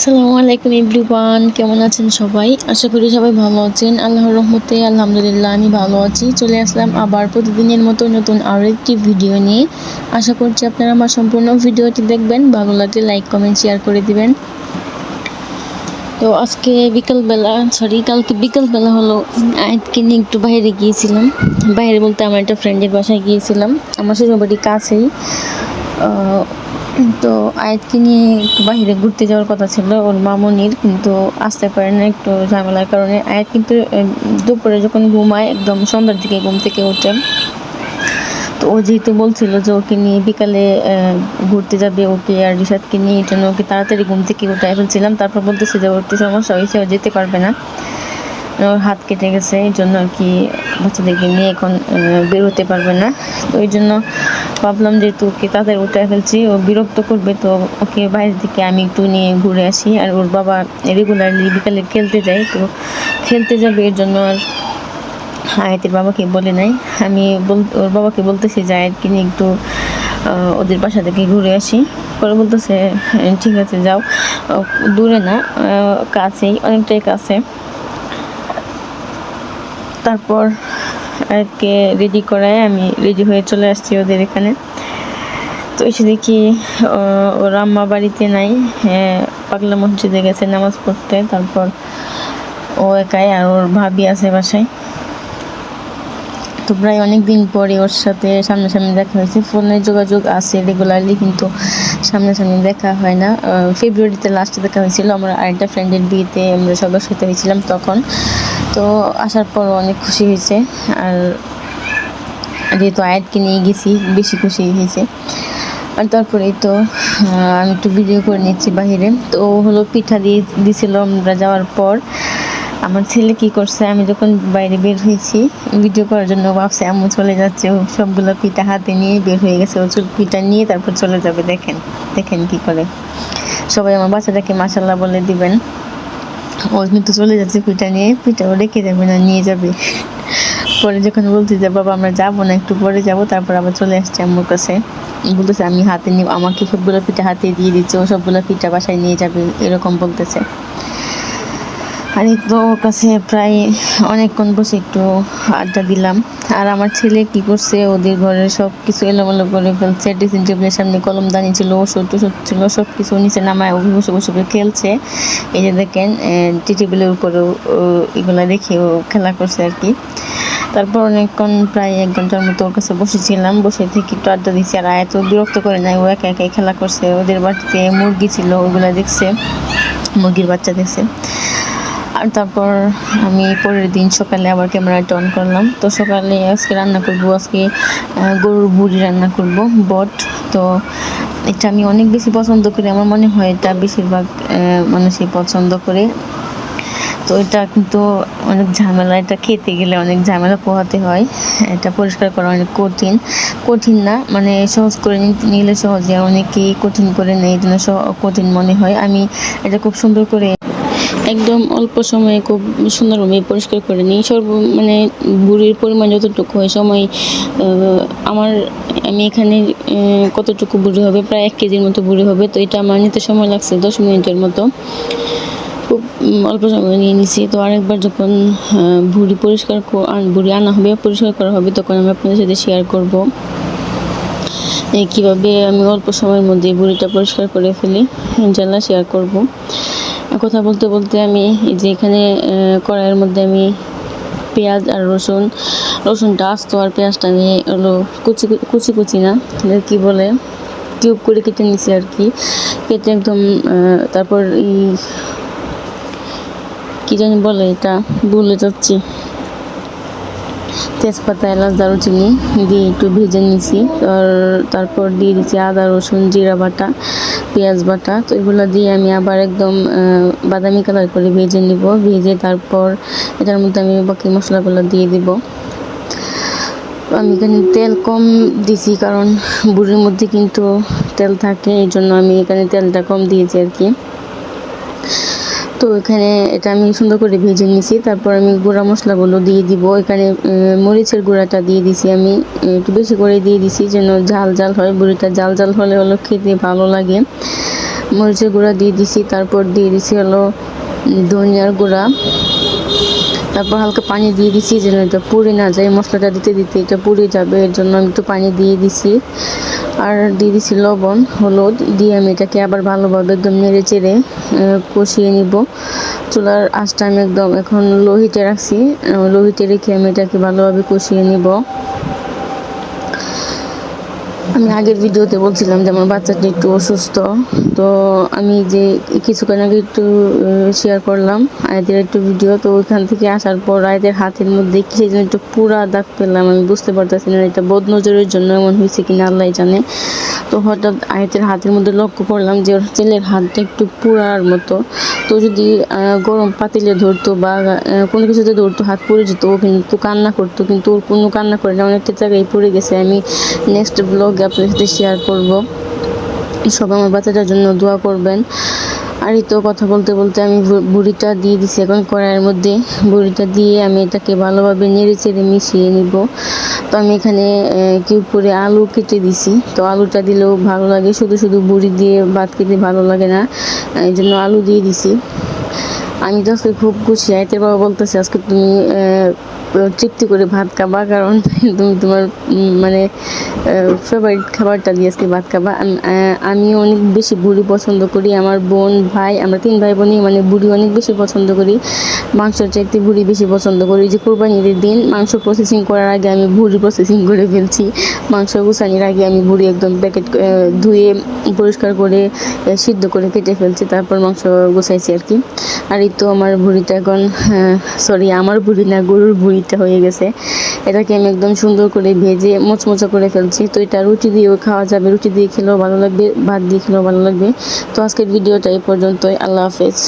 আসসালামু আলাইকুম এভরিওয়ান, কেমন আছেন সবাই? আশা করি সবাই ভালো আছেন। আল্লাহর রহমতে, আলহামদুলিল্লাহ, আমি ভালো আছি। চলে আসলাম আবার প্রতিদিনের মতো নতুন আরও একটি ভিডিও নিয়ে। আশা করছি আপনারা আমার সম্পূর্ণ ভিডিওটি দেখবেন। ভালো লাগলে লাইক, কমেন্ট, শেয়ার করে দিবেন। তো আজকে বিকালবেলা, সরি, কালকে বিকালবেলা হলো আয়াতকে নিয়ে একটু বাইরে গিয়েছিলাম। বাইরে বলতে আমার একটা ফ্রেন্ডের বাসায় গিয়েছিলাম। আমার শ্বশুরবাড়ি কাছেই। তো আয়াতকে নিয়ে একটু বাইরে ঘুরতে যাওয়ার কথা ছিল, ওর মামনির, কিন্তু আসতে পারে না একটু ঝামেলার কারণে। আয়াত কিন্তু দুপুরে যখন ঘুমায়, একদম সন্ধ্যার দিকে ঘুম থেকে ওঠে। তো ও যেহেতু বলছিল যে ওকে নিয়ে বিকালে ঘুরতে যাবে, ওকে আর রিসাদকে নিয়ে, এই জন্য ওকে তাড়াতাড়ি ঘুম থেকে উঠাই ফেলছিলাম। তারপর বলতেছে যে ওর একটু সমস্যা হয়েছে, ও যেতে পারবে না। ওর হাত কেটে গেছে, এই জন্য আর কি বাচ্চাদেরকে নিয়ে এখন বের হতে পারবে না। তো এই জন্য ভাবলাম যেহেতু ওকে তাদের উঠায় ফেলছি ও বিরক্ত করবে তো ওকে বাইরে থেকে আমি একটু নিয়ে ঘুরে আসি। আর ওর বাবা রেগুলারলি বিকালে খেলতে যায় তো খেলতে যাবে এর জন্য আর আয়াতের বাবাকে বলে নাই। আমি বল ওর বাবাকে বলতেছি যে আয়াতকে নিয়ে একটু ওদের বাসা থেকে ঘুরে আসি। পরে বলতেছে "হ্যাঁ, ঠিক আছে যাও। দূরে না কাছেই অনেকটাই কাছে। তারপর আয়াতকে রেডি করায়, আমি রেডি হয়ে চলে আসছি ওদের এখানে। তো এসে দেখি ওর আম্মা বাড়িতে নাই। হ্যাঁ পাগলা মসজিদে গেছে, নামাজ পড়তে। তারপর ও একাই আর ওর ভাবি আছে বাসায়। তো প্রায় অনেক দিন পরে ওর সাথে সামনাসামনি দেখা হয়েছে। ফোনে যোগাযোগ আছে রেগুলারলি কিন্তু সামনাসামনি দেখা হয় না। ফেব্রুয়ারিতে লাস্টে দেখা হয়েছিল। আমার আরেকটা ফ্রেন্ডের বিয়েতে আমরা সবার সাথে হয়েছিলাম তখন। তো আসার পর অনেক খুশি হয়েছে। আর যেহেতু আয়াতকে নিয়ে গেছি, বেশি খুশি হয়েছে। আর তারপরেই তো আমি একটু ভিডিও করে নিচ্ছি বাহিরে। তো হলো পিঠা দিয়ে দিছিল আমরা যাওয়ার পর। আমার ছেলে কি করছে, আমি যখন বাইরে বের হয়েছি ভিডিও করার জন্য ভাবছে, আম্মু চলে যাচ্ছে। সবগুলো পিঠা হাতে নিয়ে বের হয়ে গেছে। ও পিঠা নিয়ে তারপর চলে যাবে, দেখেন দেখেন কি করে। সবাই আমার বাচ্চাটাকে মাসাল্লাহ বলে দিবেন। ও কিন্তু চলে যাচ্ছে পিঠা নিয়ে পিঠাও রেখে যাবে না, নিয়ে যাবে। পরে যখন বলছি যে, বাবা, আমরা যাব না, একটু পরে যাব, তারপর আবার চলে আসছে আমার কাছে। বলতেছে, আমি হাতে নিব, আমাকে সবগুলো পিঠা হাতে দিয়ে দিচ্ছে, ও সবগুলো পিঠা বাসায় নিয়ে যাবে, এরকম বলতেছে। আর তো ওর কাছে প্রায় অনেকক্ষণ বসে একটু আড্ডা দিলাম। আর আমার ছেলে কি করছে? ওদের ঘরের সব কিছু এলোমেলো করে ফেলছে। ড্রেসিং টেবিলের সামনে কলম কলমদানি ছিল, ওষুধ টষুধ ছিল সব কিছু নিচে নামায় ও বসে বসে করে খেলছে। এই যে দেখেন টি টেবিলের উপরেও এগুলো রেখে ও খেলা করছে আর কি। তারপর অনেকক্ষণ, প্রায় এক ঘণ্টার মতো ওর কাছে বসেছিলাম। বসে থেকে একটু আড্ডা দিচ্ছি। আর এত বিরক্ত করে নাই, ও একা একাই খেলা করছে। ওদের বাড়িতে মুরগি ছিল, ওগুলা দেখছে। মুরগির বাচ্চা দেখছে। আর তারপর আমি পরের দিন সকালে আবার ক্যামেরাটা অন করলাম। তো সকালে আজকে রান্না করব, আজকে গরুর বুড়ি রান্না করব, বট। তো এটা আমি অনেক বেশি পছন্দ করি, আমার মনে হয় এটা বেশিরভাগ মানুষই পছন্দ করে। তো এটা কিন্তু অনেক ঝামেলা, এটা খেতে গেলে অনেক ঝামেলা পোহাতে হয়। এটা পরিষ্কার করা অনেক কঠিন। কঠিন না মানে সহজ করে নিলে সহজে অনেকেই কঠিন করে নেয়, এই জন্য কঠিন মনে হয়। আমি এটা খুব সুন্দর করে একদম অল্প সময়ে খুব সুন্দরভাবে পরিষ্কার করে নিই। সর্ব মানে বুড়ির পরিমাণ যতটুকু হয় সময় আমার, আমি এখানে কতটুকু বুড়ি হবে? প্রায় এক কেজির মতো বুড়ি হবে। তো এটা আমার নিতে সময় লাগছে দশ মিনিটের মতো। খুব অল্প সময় নিয়ে নিছি। তো আরেকবার যখন ভুঁড়ি পরিষ্কার ক- আন- হবে, পরিষ্কার করা হবে, তখন আমি আপনাদের সাথে শেয়ার করব। কীভাবে আমি অল্প সময়ের মধ্যে বুড়িটা পরিষ্কার করে ফেলি। ইনশাল্লাহ শেয়ার করব। কথা বলতে বলতে আমি এই যে এখানে কড়াইয়ের মধ্যে আমি পেঁয়াজ আর রসুন, রসুনটা আস্ত আর পেঁয়াজটা নিয়ে হলো কুচি কুচি কুচি না কি বলে, কিউব করে কেটে নিছি আর কি। কেটে একদম তারপর এই কী জানি বলে এটা, ভুলে যাচ্ছি। তেজপাতা, এলাচ, দারুচিনি দিয়ে একটু ভেজে নিছি। তারপর দিয়ে দিচ্ছি আদা, রসুন, জিরা বাটা, পেঁয়াজ বাটা। তো এগুলো দিয়ে আমি আবার একদম বাদামি কালার করে ভেজে নিব। ভেজে তারপর এটার মধ্যে আমি বাকি মশলাগুলো দিয়ে দিব। আমি এখানে তেল কম দিছি কারণ বুড়ির মধ্যে কিন্তু তেল থাকে এই জন্য আমি এখানে তেলটা কম দিয়েছি আর কি। তো এখানে এটা আমি সুন্দর করে ভেজে নিয়েছি। তারপর আমি গুঁড়া মশলাগুলো দিয়ে দিব। এখানে মরিচের গুঁড়াটা দিয়ে দিছি আমি। একটু বেশি করে দিয়ে দিছি যেন ঝাল ঝাল হয়। বুড়িটা জাল জাল হলে হলো খেতে ভালো লাগে। মরিচের গুঁড়া দিয়ে দিছি। তারপর দিয়ে দিছি হলো ধনিয়ার গুঁড়া। তারপর হালকা পানি দিয়ে দিছি যেন এটা পুড়ে না যায়। মশলাটা দিতে দিতে এটা পুড়ে যাবে। এর জন্য আমি একটু পানি দিয়ে দিছি। আর দিয়ে দিছি লবণ হলুদ। দিয়ে আমি এটাকে আবার ভালোভাবে একদম নেড়ে চেড়ে কষিয়ে নিব। চুলার আঁচটা আমি একদম এখন লোহিতে রাখছি। লোহিতে রেখে আমি এটাকে ভালোভাবে কষিয়ে নিব। আমি আগের ভিডিওতে বলছিলাম যে আমার বাচ্চাটি একটু অসুস্থ। তো আমি যে কিছুক্ষণ আগে একটু শেয়ার করলাম আয়দের একটু ভিডিও। তো ওইখান থেকে আসার পর আয়দের হাতের মধ্যে কি সেই জন্য একটু পুরা দাগ পেলাম, আমি বুঝতে পারতেছি না, এটা বদ নজরের জন্য এমন হয়েছে কিনা আল্লাহ জানে। তো হঠাৎ আয়তের হাতের মধ্যে লক্ষ্য করলাম যে ওর ছেলের হাতটা একটু পুরার মতো। তো যদি গরম পাতিলে ধরতো বা কোনো কিছুতে ধরতো, হাত পড়ে যেত, ও কিন্তু কান্না করতো, কিন্তু ওর কোনো কান্না করে না অনেকটা জায়গায় পড়ে গেছে। আমি নেক্সট ব্লগে আপনাদের সাথে শেয়ার করব। সবাই আমার বাচ্চাটার জন্য দোয়া করবেন। আর এই তো কথা বলতে বলতে আমি বুড়িটা দিয়ে দিছি। এখন কড়াইয়ের মধ্যে বুড়িটা দিয়ে আমি এটাকে ভালোভাবে নেড়ে চেড়ে মিশিয়ে নিব। তো আমি এখানে কিউব করে আলু কেটে দিছি। তো আলুটা দিলেও ভালো লাগে, শুধু শুধু বুড়ি দিয়ে ভাত খেতে ভালো লাগে না, এই জন্য আলু দিয়ে দিছি। আমি তো আজকে খুব খুশি, আইতে বাবা বলতেছি, আজকে তুমি তৃপ্তি করে ভাত খাবা, কারণ তুমি তোমার মানে ফেভারিট খাবারটা দিয়ে আজকে ভাত খাবা। আম- অনেক বেশি বুড়ি পছন্দ করি, আমার বোন, ভাই, আমরা তিন ভাই বোনই মানে বুড়ি অনেক বেশি পছন্দ করি। মাংসের চাইতে বুড়ি বেশি পছন্দ করি। যে কোরবানির দিন, মাংস প্রসেসিং করার আগে আমি বুড়ি প্রসেসিং করে ফেলছি। মাংস গুছানির আগে আমি বুড়ি একদম প্যাকেট ধুয়ে পরিষ্কার করে সিদ্ধ করে কেটে ফেলছি, তারপর মাংস গুছাইছি আর কি। আর এই তো আমার বুড়িটা এখন সরি আমার ভুড়ি না, গরুর ভুড়িটা হয়ে গেছে। এটাকে আমি একদম সুন্দর করে ভেজে মোচমোচা করে ফেলছি। তো এটা রুটি দিয়েও খাওয়া যাবে। রুটি দিয়ে খেলেও ভালো লাগবে, ভাত দিয়ে খেলেও ভালো লাগবে। তো আজকের ভিডিওটা এই পর্যন্তই। আল্লাহ হাফেজ।